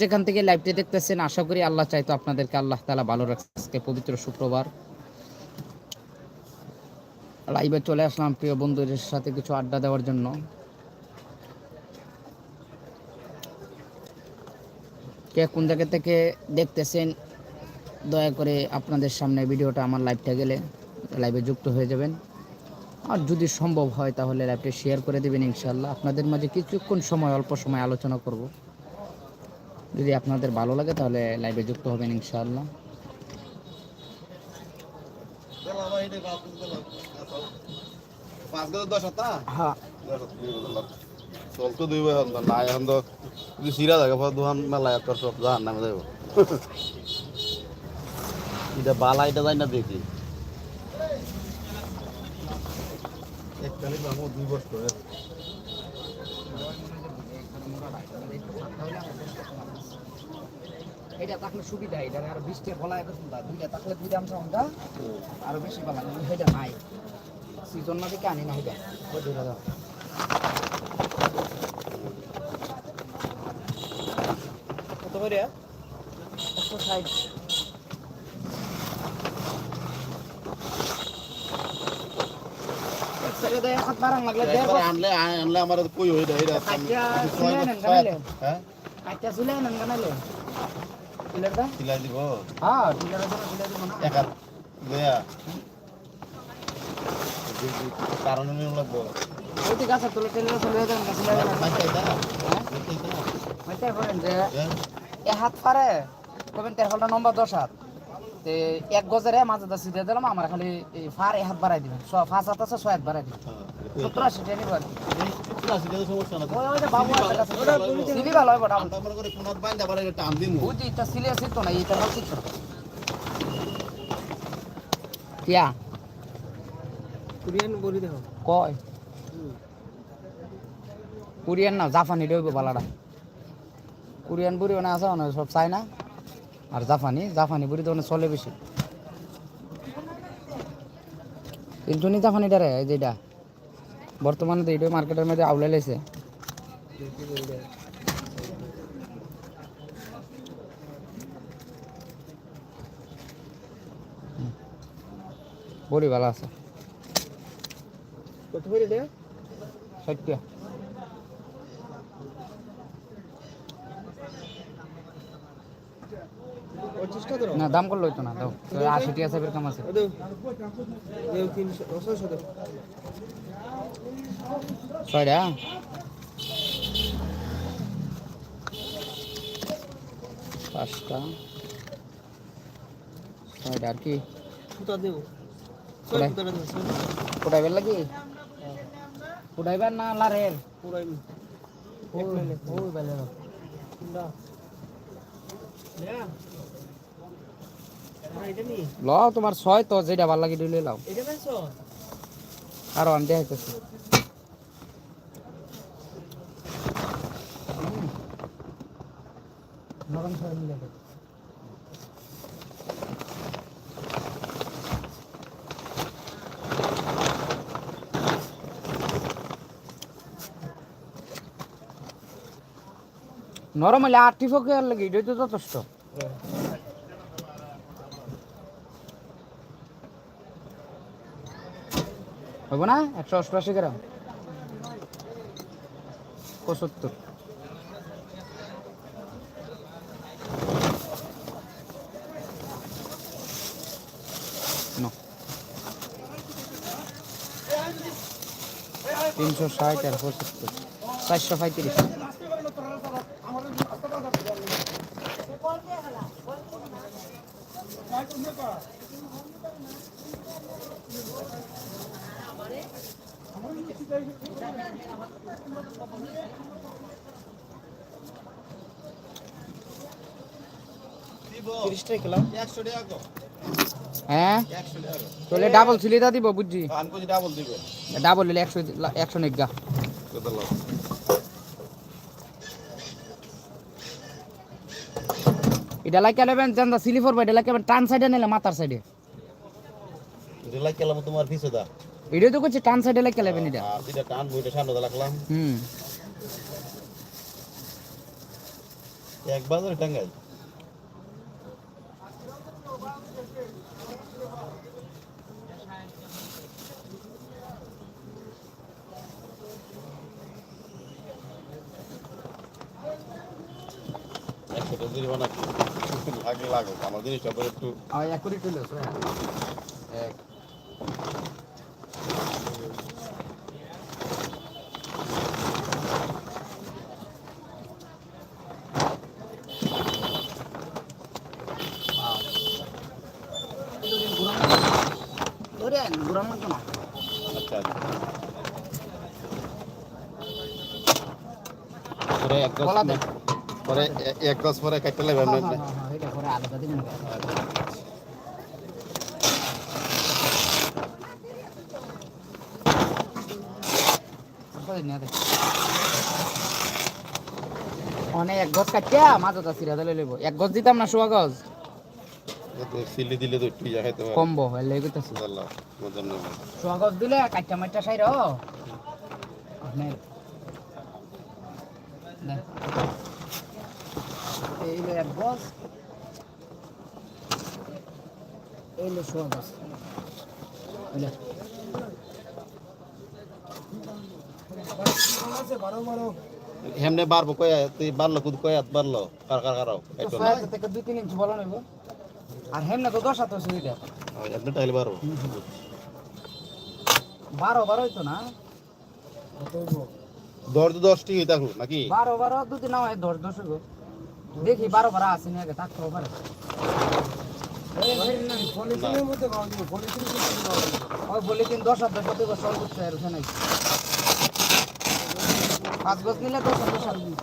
যেখান থেকে লাইভটি দেখতেছেন, আশা করি আল্লাহ চাইতো আপনাদেরকে আল্লাহ তালা ভালো রাখছে। আজকে পবিত্র শুক্রবার। লাইভে চলে আসলাম প্রিয় বন্ধুদের সাথে কিছু আড্ডা দেওয়ার জন্য। কে কোন জায়গা থেকে দেখতেছেন, দয়া করে আপনাদের সামনে ভিডিওটা আমার লাইভটা গেলে লাইভে যুক্ত হয়ে যাবেন। আর যদি সম্ভব হয় তাহলে লাইভটা শেয়ার করে দেবেন ইনশাল্লাহ আপনাদের মাঝে কিছুক্ষণ সময়, অল্প সময় আলোচনা করব। যদি আপনাদের ভালো লাগে তাহলে লাইভে যুক্ত হবেন ইনশাআল্লাহ। চলতো দুই বছর তো না এখন তো যদি সিরা থাকে পর দোকান মেলা একটা সব জাহান নামে এটা বালা এটা যাই না দেখি। এককালে দুই বছর। এটা থাকলে সুবিধা, এটা আর বৃষ্টি ফলা এটা সুবিধা। দুইটা থাকলে দুই দাম সংখ্যা আরও বেশি পালা এটা নাই। সিজন না দেখে আনি না এটা কত করে? একশো ষাট এক সাইডে দেয় হাত বাড়ান লাগলে দেয় একবার আনলে আনলে আমার কই হই দেয় ছয়- গানাইলে। হ্যাঁ? চুলে দিব। হ্যাঁ জন্য দিব না নিয়ে লাগবো। ওই তুলে চলে হ্যাঁ? দা। মাইটাই করেন যে এ হাত পারে। কবেন তেরফলটা নম্বর দশ হাত। তে এক গজেরে মাঝে দশ দিয়ে দিলাম আমার খালি এই ফার এ হাত বাড়াই দিবেন। পাঁচ হাত আছে ছয় হাত বাড়াই দিবেন। সত্তর আশি টেনি পারে সমস্যা না ওই ওই যে বাবু আছে কাছে সিলি ভালো বটা আমরা করি কোনাত বাইন্দা পারে টান দিমু বুঝি এটা সিলি আছে তো না এটা ভালো ঠিক কিয়া কোরিয়ান বলি দেখো। কয়? কোরিয়ান না জাপানি ডইব বালাটা। কোরিয়ান বুড়ি মানে আছে সব চাই না। আর জাপানি জাপানি বুড়ি তো মানে চলে বেশি। কিন্তু নি জাপানি ডারে এই যেটা বর্তমানে তো এইটা মার্কেটের মধ্যে আউলে লেছে। বড়ি ভালো আছে। কত করে দে সত্য টাকা দাও না দাম করল তো না দাও। আশি টিয়া সাহেবের কাম আছে। ছয়টা? পাঁচটা। ছয়টা আর কি? ফুটাইবার লাগি? ফুটাইবার না লারের? লও তোমার ছয় তো যেটা ভালো লাগে দিলে লাও আরও আনতে হইতেছে নরম ছয় মিলে দাও। নরম হলে আটটি ফোকে আর লাগে এটাই তো যথেষ্ট। হইব না? একশো অষ্টআশি গ্রাম পঁচাত্তর। তিনশো ষাট আর পঁচাত্তর। চারশো পঁয়ত্রিশ। গো হ্যাঁ? তোলে ডাবল সিলিটা দিব বুঝছি? ডাবল দিবে। ডাবল নিলে একশো একশো নিগা। এটা লাগে নেবেন জানদা সিলি ফোর এটা লাগে টান সাইডে নিলে মাথার সাইডে তোমার পিছে দা। তো করছে টান সাইডে লাগে নেবেন এটা। টান বইটা সামনে লাগলাম হুম। এক বাজারে টাঙ্গাই টাকা জরিমানা কি? লাগলে লাগুক। আমার জিনিসটা তো একটু আর এক করে তুলে এক। ধরে পরে এক দে। পরে কাটতে লাগবে হ্যাঁ, হ্যাঁ, হ্যাঁ, এটা পরে আলাদা দিবেন। অনেক এক গজ কাটিয়া মাঝটা সিরা দিলে লইব। এক গজ দিতাম না গজ? তো সিলি দিলে তো একটু খাইতে পারে। কমবো হইলে কইতাছি। আল্লাহ মজার দিলে কাটটা মাইটা সাইর। আপনার হলো এক গজ এই হলো সোয়া গজ হেমনে বাড়বো কয়া তুই বাড়লো কুদ কয়া বাড়লো কার কার কারাও থেকে দুই তিন ইঞ্চি বলা নেব। আর হেমনে তো দশ হাত দুইটা। এমনি টাইলে বাড়বো বারো। বারো হইতো না? দশ দশটি হয়ে নাকি? বারো বারো দুদিন হয় দশ দশ হইব। দেখি বারো বারো আসেনি আগে থাকতেও পারে ওই বলি তিন দশ হাত দশ হাত দেবো সব করতে আর ওখানে পাঁচ গজ নিলে দশ হাত দশ হাত মন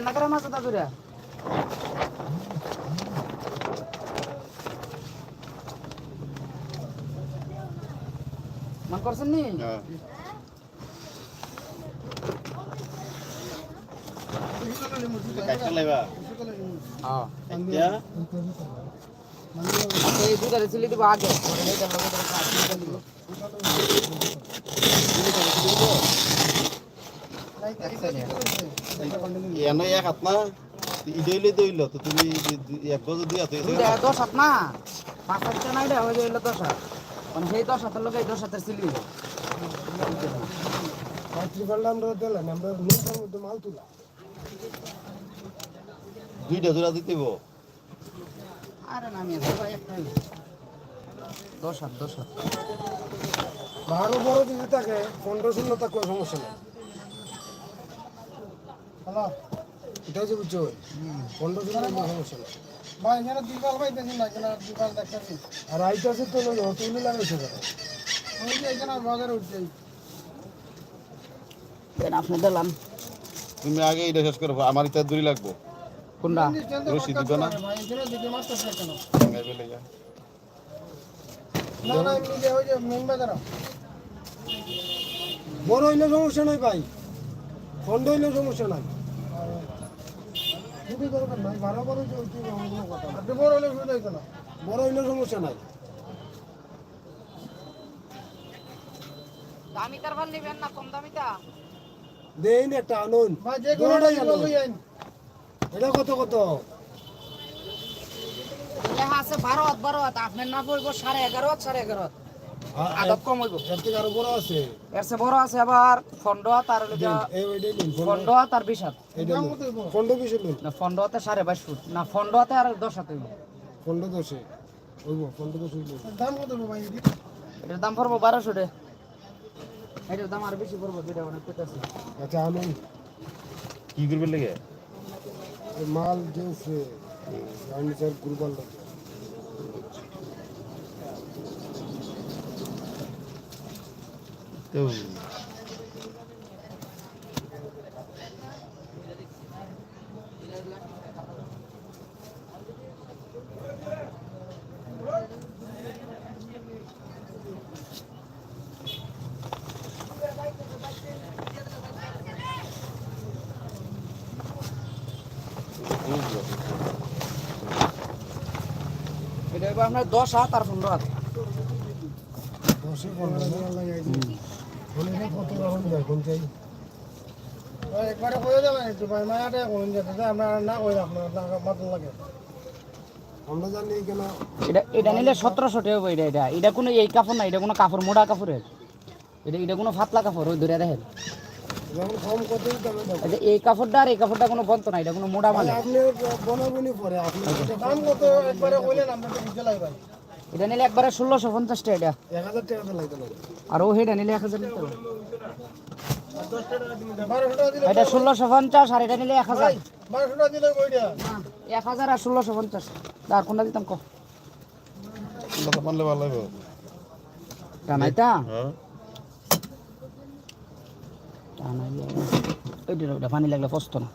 করে না করে মাছ করে মন করছেন নি? হ্যাঁ। হ্যাঁ। এতিয়া এই দুটা ছিলি দিব আগে। দিব। এক সাইডে। এনে এক হাত না ইডইলে দইল তো তুমি এক দিয়া তো দুইটা দশ হাত না পাঁচ হাতটা নাই রে হয়ে গেল দশ হাত মানে সেই দশ হাতের লোক এই দশ হাতের ছিলি দিব। দুইটা জোড়া দিতে আরে একটাই দশ হাত দশ হাত বারো বড় যদি থাকে পনেরো শূন্য থাকে সমস্যা নেই। এটাই যে বুঝছ পনেরো শূন্য সমস্যা নেই ভাই এখানে দুইবার পাইতেছি না এখানে দুইবার দেখতেছি আর আইতাছে তো লই তুলি লাগাইছে কেন? ওই যে এখানে বাজারে উঠছে। আপনি দিলাম। তুমি আগে এটা শেষ করব আমার ইচ্ছা দূরি লাগবো। কোনটা? রশি দিবে না? ভাই এখানে। দিকে মারতেছে কেন টাঙ্গাই না না এমনি যে ওই যে মেন বাজার বড় হইলে সমস্যা নাই ভাই। হইলে সমস্যা নাই। যদি দরকার নাই ওইটি কথা আপনি বড় হলে শুধু কেন বড় হইলে সমস্যা নাই। দামি তার ভালো নিবেন না কম দামিটা দেন একটা আনুন। এটা কত কত? আছে বারো বারো আপনার না পড়ব সাড়ে এগারো সাড়ে এগারো আদব কম হইব। এর থেকে আরও বড় আছে। এর চেয়ে বড় আছে আবার ফন্ড নিন ফন্ড বিশ হাত। হইব? ফন্ড বেশি না ফন্ড হাতে সাড়ে বাইশ ফুট। না ফন্ড হাতে আর দশ হাত হইব। ফন্ড দশে। হইব ফন্ড দশে হইব। দাম কত ভাই এটার দাম পড়ব বারোশো টে এটার দাম আর বেশি পড়ব দুইটা অনেক আচ্ছা কি করবে লেগে? মাল যে ফার্নিচার কুরবান লাগে তো এটা আপনার দশ হাত আর পনেরো হাত। দশে পনেরো কত রকম এখন চাই? একবারে কয়ে দেবেন একটু ভাই মায়াটা কোন যেতে আমরা না কই আপনার মাত্র লাগে। আমরা জানি কেন এটা এটা নিলে সতেরোশো টাকা এটা এটা। এটা কোনো এই কাপড় না এটা কোনো কাপড় মোটা কাপড়ের। এটা এটা কোনো ফাতলা কাপড় ওই ধরে দেখেন। দেবো এই কাপড়টা আর এই কাপড়টা কোনো বন্ত না এটা কোনো মোটা মানে আপনি বনাবনি পরে আপনি দাম কত? একবারে কইলেন আমরা তো বুঝতে লাগে ভাই। এটা নিলে একবারে ষোলোশো পঞ্চাশ টাকা এটা। এক হাজার টাকা লাগতে আর ও হেটা নিলে এক হাজার নিতে এটা ষোলোশো পঞ্চাশ আর এটা নিলে এক হাজার। এক হাজার আর ষোলোশো পঞ্চাশ। আর কোনটা দিতাম ক? কথা মানলে ভালো লাগবে টানাইতা টানাইলে ওইটা পানি লাগলে পস্ত না।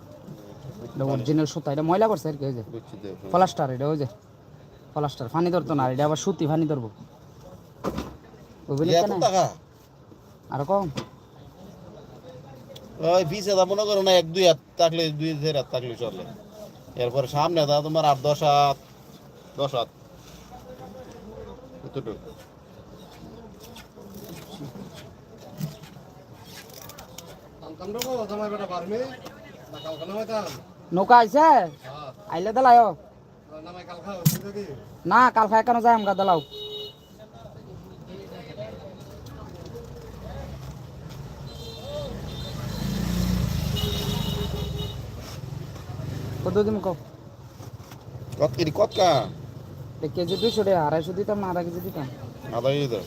এটা অরিজিনাল সুতা এটা ময়লা করছে আর কি ওই যে। প্লাস্টার এটা ওই যে। প্লাস্টার পানি ধরতো না এটা আবার সুতি পানি ধরবো। বুঝলি আর কম? ওই বিশ হাজার মনে করো না এক দুই হাত থাকলে দুই দেড় হাত থাকলে চলে। এরপরে সামনে দা তোমার আট দশ হাত দশ হাত। এতটুকু। নৌকা আইছে? আইলে দালাই না কাল খাই কেন যাই আমগা দালাও কত দিম কো কত কেজি কত কা? এ কেজি দুইশো টাকা আড়াইশো দিতাম না আধা কেজি দিতাম। আধা কেজি দাও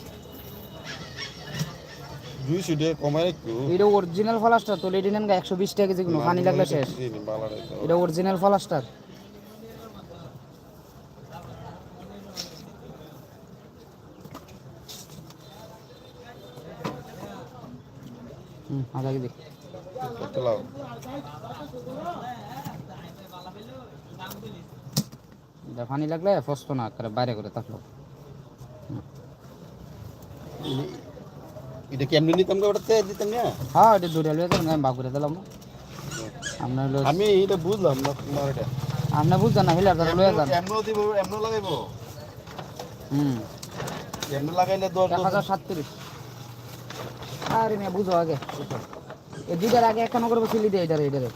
দুইশো টাকা কমাই একটু এটা অরিজিনাল ফলাস্টার তো লেডি নেন একশো বিশ টাকা কেজি কোনো পানি লাগলে শেষ। এটা অরিজিনাল ফলাস্টার। আধা কেজি পানি লাগলে ফসতো না করে বাইরে করে থাকল এটা কেমনি নিতাম গো ওটাতে? দিতাম না? হ্যাঁ এটা দূরে লয়ে যাবেন আমি বাগুরে দিলাম। আপনার আমি এটা বুঝলাম না তোমার এটা। আপনি বুঝছেন না হিলার ধরে লয়ে যান। দিব লাগাইবো। হুম। এমনি লাগাইলে আরে মেয়ে বুঝো আগে। এই দুইটার আগে একান্ন করব সিলি দিয়ে এটারে এটারে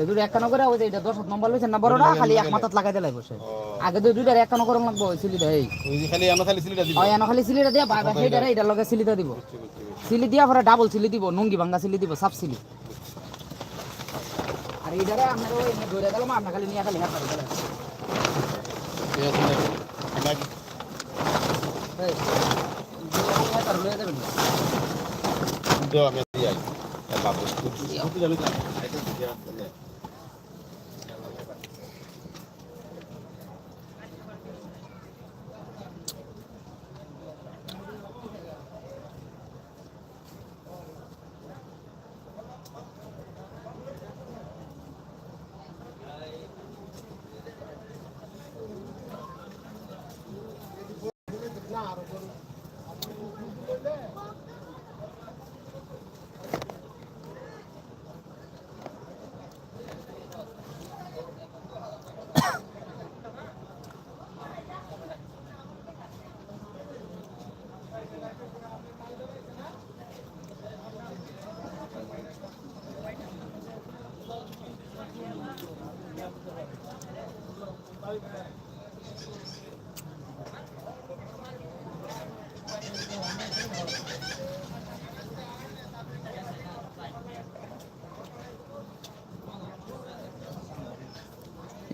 এই দুটো একান্ন করে ওই যে এটা দশ নম্বর লইছেন না বড়টা খালি এক মাথাত লাগাই দিলাই বসে। আগে তো দুইটার একান্ন করুন লাগবো ওই সিলিটা এই। যে খালি এমন খালি সিলিটা দিব। ওই খালি সিলিটা দিয়া বাই সেইটারে এটার লগে সিলিটা দিব। সিলি দিয়া পরে ডাবল সিলি দিব নুঙ্গি ভাঙ্গা সিলি দিব সাব সিলি। আর এইটারে আপনার ওই ধরে গেলাম আপনার খালি নিয়ে খালি হাত ধরে ঠিক আছে না? নাকি? এই হাত ধরে লয়ে যাবেন দাও, আমি দিয়ে আই। এ বাবু,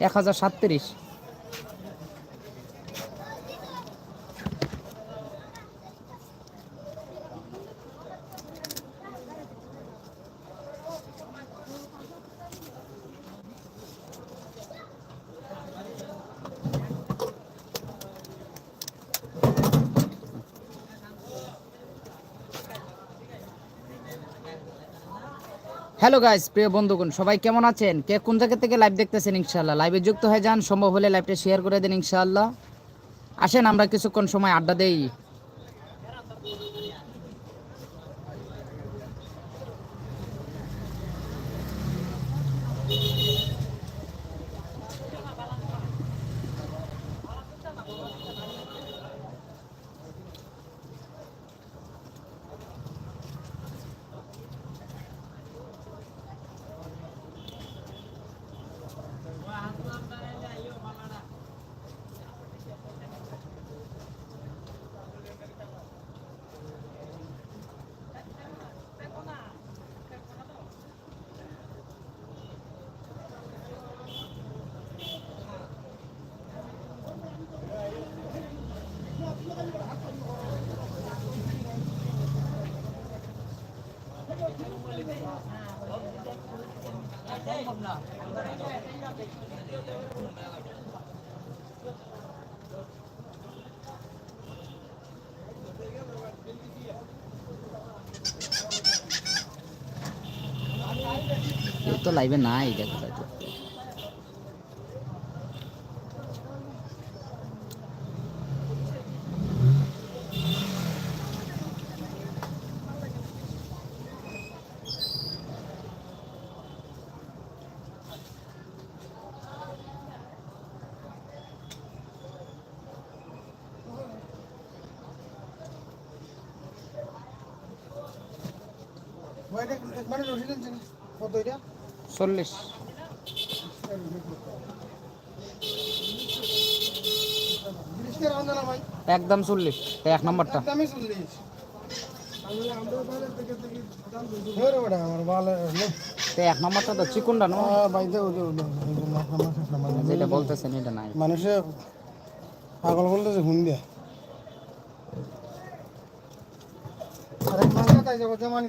এক হাজার সাতত্রিশ। হ্যালো গাইস, প্রিয় বন্ধুগণ, সবাই কেমন আছেন? কে কোন জায়গা থেকে লাইভ দেখতেছেন ইনশাল্লাহ লাইভে যুক্ত হয়ে যান, সম্ভব হলে লাইভটা শেয়ার করে দেন ইনশাল্লাহ আসেন, আমরা কিছুক্ষণ সময় আড্ডা দেই। লাইভে নাই দেখো হয়তো। ভাই এটা একবারে রসি দিচ্ছেন কত এটা চল্লিশ একদম চল্লিশ এক নম্বরটা এক নম্বরটা তো চিকুনটা নো বাইতে ওদের যেটা বলতেছেন এটা নাই মানুষে পাগল বলতেছে হুন দিয়া মাংস তাই জামানি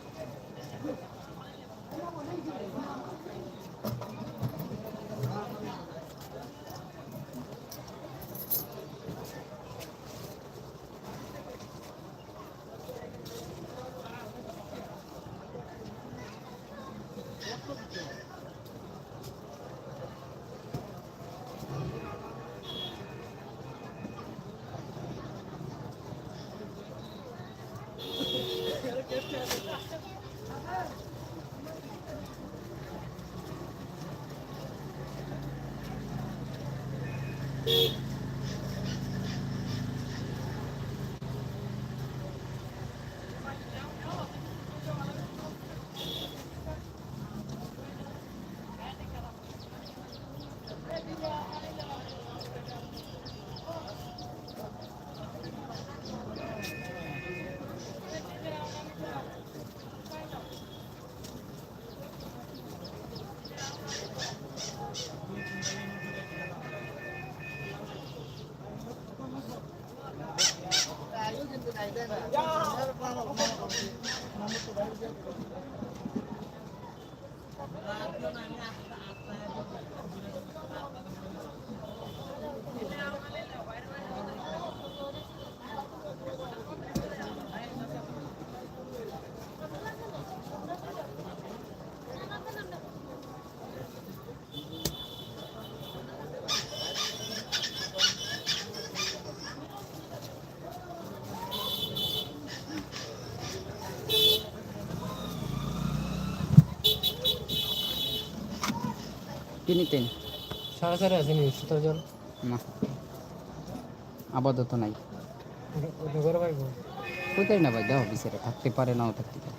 Beep. নিতেন? সাড়ে চারে আছে নি। আপাতত নাই। কোথায় না ভাই? দাও বিচারে থাকতে পারে নাও থাকতে পারে।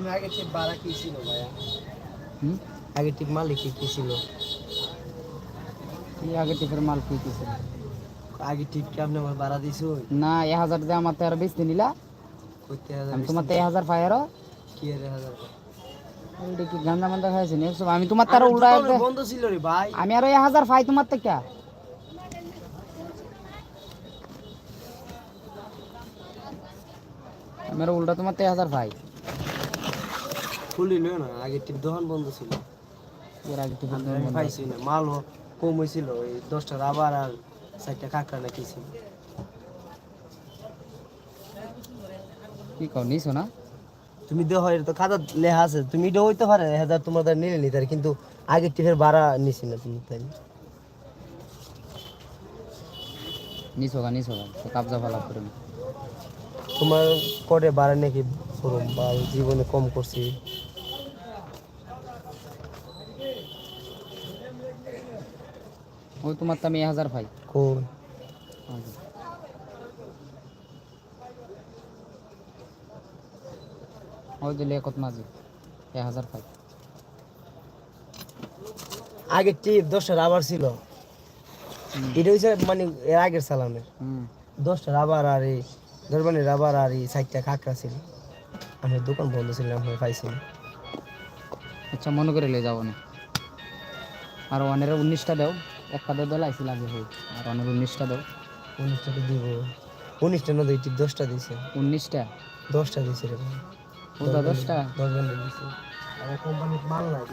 আমি আগে ঠিক বাড়া কি ছিল ভাইয়া? হুম? আগে ঠিক মালিক কি ছিল? এই আগে টিপের মাল কি কিছু আগে ঠিক কি আপনি আমার বাড়া দিছো না এক হাজার দিয়ে আমার তেরো বেচতে নিলা। আমি তোমার তো এক হাজার পাই আরও। কি এর হাজার? কি গান্দা মান্দা খাইছি নি। আমি তোমার তার উল্টা বন্ধ ছিল রে ভাই। আমি আরও এক হাজার পাই তোমার থেকে আমি আরও উল্টা তোমার তো এক হাজার পাই। খুলিল না আগে দোকান বন্ধ ছিল। এর আগে পাইছি না মালও কম হয়েছিল এই দশটা রাবার আর চারটা কাঁকড়া নাকি ছিল। কি কও নিছো না? তুমি দেহ এর তো খাতা লেখা আছে। তুমি এটা হইতে পারে হাজার তোমার দ্বারা নিলে নিতে কিন্তু আগে টিপের ভাড়া নিছি না তুমি তাই নিছো গা নিছো গা তো কাবজা ফালা করে তোমার করে বাড়া নাকি বা জীবনে কম করছি? ওই তোমার তো আমি এক হাজার পাই। কোন? ওই দিলে কত মাঝে এক হাজার পাই। আগে টিপ দশটা রাবার ছিল। এটা হচ্ছে মানে এর আগের সালামের। দশটা রাবার আর এই দরবানি রাবার আর এই সাইডটা কাঁকড়া ছিল। আমার দোকান বন্ধ ছিল আমি পাইছি আচ্ছা মনে করে লে যাব না। আর অনের উনিশটা দাও। এক কাদের দল আইসি লাগে হোক আর অনের উনিশটা দাও উনিশটা তো দিব। উনিশটা না টিপ দশটা দিছে। উনিশটা? দশটা দিছে রে ভাই। ওটা দশটা? দশ ঘণ্টা দিছে। আমার কোম্পানির মাল নাই